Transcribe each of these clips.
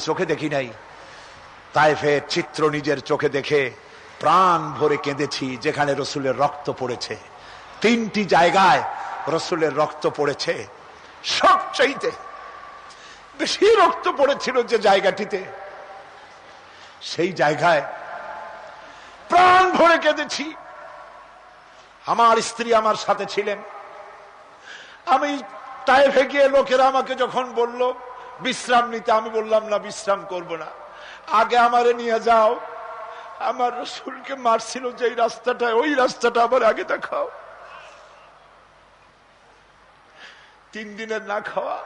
চোখে দেখি নাই। তাইফের চিত্র নিজের চোখে দেখে প্রাণ ভরে কেঁদেছি যেখানে রসুলের রক্ত পড়েছে। তিনটি জায়গায় রসুলের রক্ত পড়েছে। সবচাইতে বেশি রক্ত পড়েছিল যে জায়গাটিতে। সেই জায়গায় প্রাণ ভরে কেঁদেছি। আমার স্ত্রী আমার সাথে ছিলেন। আমি টাইফে গিয়ে লোকেরা আমাকে যখন বলল বিশ্রাম নিতে আমি বললাম, না, বিশ্রাম করব না। আগে আমারে নিয়ে যাও। আমার রসুলকে মারছিল যে রাস্তাটা ওই রাস্তাটা আবার আগে দেখাও। তিন দিনের না খাওয়া।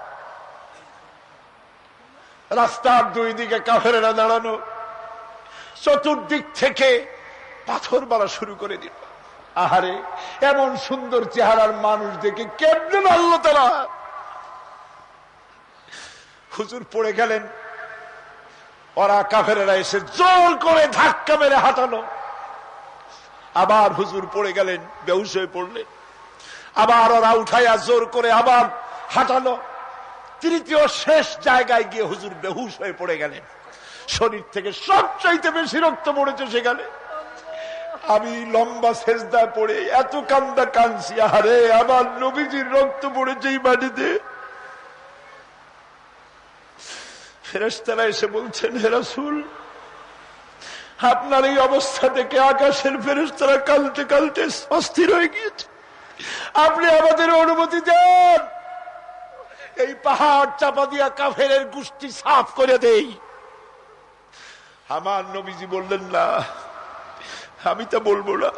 রাস্তার দুই দিকে কাফেরা দাঁড়ানো। চতুর্দিক থেকে পাথর মারা শুরু করে দিল। আহারে, এমন সুন্দর চেহারার মানুষ দেখে কেমনে মারল তারা? হুজুর পড়ে গেলেন। ওরা কাফেরা এসে জোর করে ধাক্কা মেরে হাঁটানো আবার হুজুর পড়ে গেলেন বেউস হয়ে পড়লেন। আবার ওরা উঠাইয়া জোর করে আবার হাঁটানো তৃতীয় শেষ জায়গায় গিয়ে হুজুর বেহুশ হয়ে পড়ে গেলেন। শরীর থেকে সবচাইতে বেশি রক্ত পড়েছে সেখানে। আমি লম্বা সেজদায় পড়ে এত কান্দা কানছি আরে আমার নবীজির রক্ত পড়েছে এই মাটিতে ফেরেস্তারা এসে বলছেন হেরাসুল আপনার এই অবস্থা থেকে আকাশের ফেরেস্তারা কালতে কালতে অস্থির হয়ে গিয়েছে। আপনি আমাদের অনুমতি দেন। এই পাহাড় চাপা দিয়া কাফের গোষ্ঠী সাফ করে দেই। আমার নবীজি বললেন, না, আমি তা বলব না।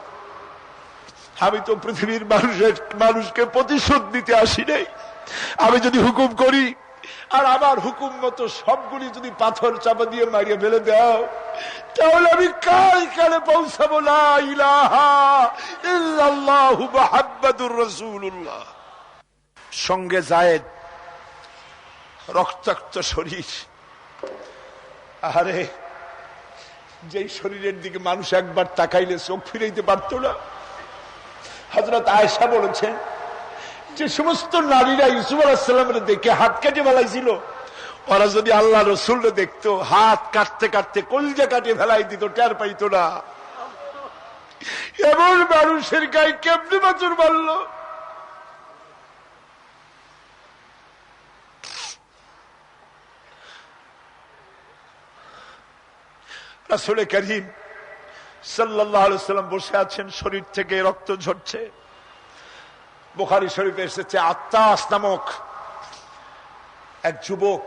আমি তো পৃথিবীর মানুষের, মানুষকে প্রতিশোধ দিতে আসি নাই। আমি যদি হুকুম করি আর আমার হুকুম মতো সবগুলি যদি পাথর চাপা দিয়ে মারিয়ে ফেলে দাও, তাহলে আমি কাল কালে পৌঁছাবো? রাসূলুল্লাহ। সঙ্গে জায়েদ, রক্তাক্ত শরীর। আরে যেই শরীরের দিকে মানুষ একবার তাকাইলে চোখ ফিরাইতে পারত না। হজরত আয়সা বলেছেন যে সমস্ত নারীরা ইসুফ আলাহিসাল্লামের দেখে হাত কেটে ফেলাইছিল, ওরা যদি আল্লাহ রসুল দেখতো, হাত কাটতে কাটতে কলজা কাটে ফেলাই দিত, টের পাইত না। এমন মানুষের গায়ে কেমনি বাচুর মারল? রাসুল করিম সাল্লাম বসে আছেন, শরীর থেকে রক্ত ঝরছে। বোখারি শরীফে এসেছে আত্মাস নামক এক যুবক